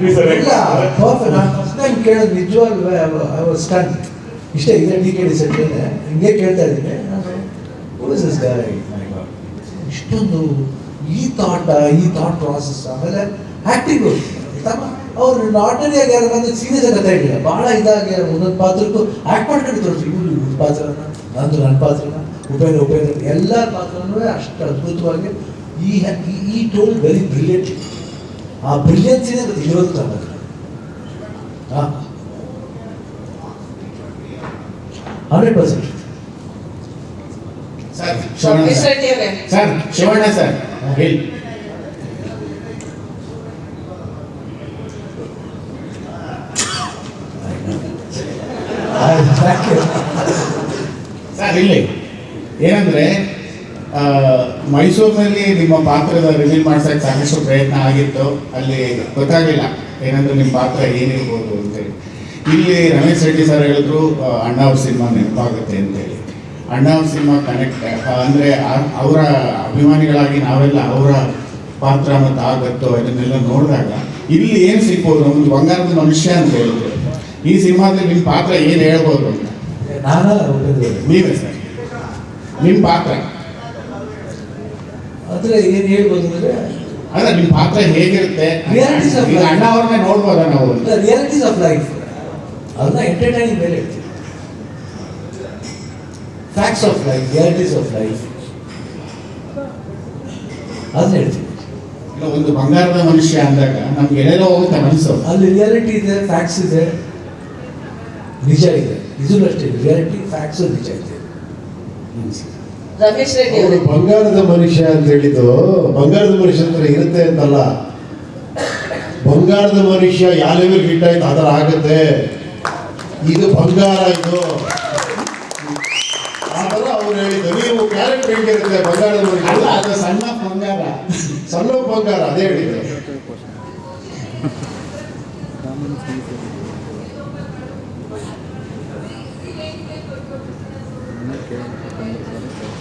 ಇಲ್ಲ ಕೇಳೋದು ನಿಜವಾಗ್ಲೂ ಐ ವಾಸ್ ಸ್ಟನ್ ಇಷ್ಟೇ, ಇದೆ ಡಿ ಕೆ ಹಿಂಗೆ ಕೇಳ್ತಾ ಇದ್ದೀನಿ. ಇಷ್ಟೊಂದು ಈ ಥಾಟ್ ಈ ಥಾಟ್ ಪ್ರಾಸೆಸ್ ಆಮೇಲೆ ಆ್ಯಕ್ಟಿಂಗ್ ಅವ್ರು ಆರ್ಡಿನರಿಯಾಗಿ ಯಾರು ಬಂದು ಸೀರಿಯಸ್ ಆಗಿ ಕಥೆ ಹೇಳಿಲ್ಲ ಭಾಳ ಇದಾಗಿ ಒಂದೊಂದು ಪಾತ್ರಕ್ಕೂ ಆ್ಯಕ್ಟ್ ಮಾಡ್ಕೊಂಡು ತೋರಿಸಿ ಇವ್ರು, ಇವ್ರ ಪಾತ್ರನ, ನಂದು ನನ್ನ ಪಾತ್ರನ, ಉಪೇಂದ್ರ ಉಪೇಂದ್ರ, ಎಲ್ಲ ಪಾತ್ರನೂ ಅಷ್ಟು ಅದ್ಭುತವಾಗಿ ಈ ಈ ಟೋಲ್ ವೆರಿ ಬ್ರಿಲಿಯಂಟ್ ಆ ಬ್ರಿಲಿಯನ್ಸಿನೇ ಇರೋದು ನಮಗೆ ಹಾಂ hundred percent sir Shivanna Ramesh sir Reddy ಅವರೇ ಸರ್ ಶಿವಣ್ಣ ಸರ್ ಹೇಳಿ ಸರ್ ಇಲ್ಲಿ ಏನಂದ್ರೆ ಆ, ಮೈಸೂರಿನಲ್ಲಿ ನಿಮ್ಮ ಪಾತ್ರದ ರಿಲೀಸ್ ಮಾಡ್ಸಕ್ಕೆ ಸಾಕಷ್ಟು ಪ್ರಯತ್ನ ಆಗಿತ್ತು. ಅಲ್ಲಿ ಗೊತ್ತಾಗಿಲ್ಲ ಏನಂದ್ರೆ ನಿಮ್ಮ ಪಾತ್ರ ಏನಿರ್ಬೋದು ಅಂತೇಳಿ. ಇಲ್ಲಿ ರಮೇಶ್ ರೆಡ್ಡಿ ಸರ್ ಹೇಳಿದ್ರು ಅಣ್ಣಾವ್ ಸಿನಿಮಾ ನೆನಪಾಗುತ್ತೆ ಅಂತೇಳಿ. ಅಣ್ಣ ಅವ್ರ ಸಿನಿಮಾ ಕನೆಕ್ಟ್ ಅಂದರೆ ಅವರ ಅಭಿಮಾನಿಗಳಾಗಿ ನಾವೆಲ್ಲ ಅವರ ಪಾತ್ರ ಮತ್ತು ಆಗತ್ತೋ ಇದನ್ನೆಲ್ಲ ನೋಡಿದಾಗ ಇಲ್ಲಿ ಏನು ಸಿಗ್ಬೋದು ಒಂದು ಬಂಗಾರದ ಮನುಷ್ಯ ಅಂತ ಹೇಳಿದ್ರು. ಈ ಸಿನಿಮಾದಲ್ಲಿ ನಿಮ್ಮ ಪಾತ್ರ ಏನು ಹೇಳ್ಬೋದು ಅಂತ. ನಾನ ನೀವೇ ಸರ್ ನಿಮ್ಮ ಪಾತ್ರ. ಆದರೆ ಏನು ಹೇಳ್ಬೋದು ಅಂದ್ರೆ ಅಂದ್ರೆ ನಿಮ್ಮ ಪಾತ್ರ ಹೇಗಿರುತ್ತೆ? ರಿಯಾಲಿಟೀಸ್ ಆಫ್ ಅಣ್ಣ ಅವ್ರನ್ನ ನೋಡ್ಬೋದ ನಾವು? ರಿಯಾಲಿಟೀಸ್ ಆಫ್ ಲೈಫ್ ಅದನ್ನ ಎಂಟರ್ಟೈನಿಂಗ್ ಮೇಲೆ ಹೇಳ್ತೀವಿ facts of life realities of life ಅದನ್ನ ಹೇಳ್ತೀವಿ. ಒಂದು ಬಂಗಾರದ ಮನುಷ್ಯ ಅಂದಾಗ ನಮ್ಗೆ ಎಲ್ಲೆಲ್ಲೋ ಹೋಗುತ್ತೆ ಮನಸ್ಸು. ಅಲ್ಲಿ ರಿಯಾಲಿಟಿ ಇದೆ ಫ್ಯಾಕ್ಟ್ಸ್ ಇದೆ. ನಿಜ ಇದೆ. ಇದು ಅಷ್ಟೇ. ರಿಯಾಲಿಟಿ ಫ್ಯಾಕ್ಟ್ಸ್ ನಿಜ ಇದೆ. ರಮೇಶ್ ರೆಡ್ಡಿ ಅವರು ಬಂಗಾರದ ಮನುಷ್ಯ ಅಂತ ಹೇಳಿದ್ದು ಬಂಗಾರದ ಮನುಷ್ಯ ಅಂತ ಇರುತ್ತೆ ಅಂತಲ್ಲ. ಬಂಗಾರದ ಮನುಷ್ಯ ಯಾವ ಲೆವೆಲ್ ಹಿಟ್ ಆಯ್ತು ಅದರ ಆಗುತ್ತೆ. ಇದು ಬಂಗಾರ ಇದು. ಆತರ ಅವ್ರು ಹೇಳಿದ್ದು. ನೀವು ಕ್ಯಾರೆಕ್ಟರ್ ಹೆಂಗಿರುತ್ತೆ ಬಂಗಾರದ ಮನುಷ್ಯ. ಅದು ಸಣ್ಣ ಬಂಗಾರ. ಸಣ್ಣ ಬಂಗಾರ ಅದೇ ಹೇಳಿದ್ದು.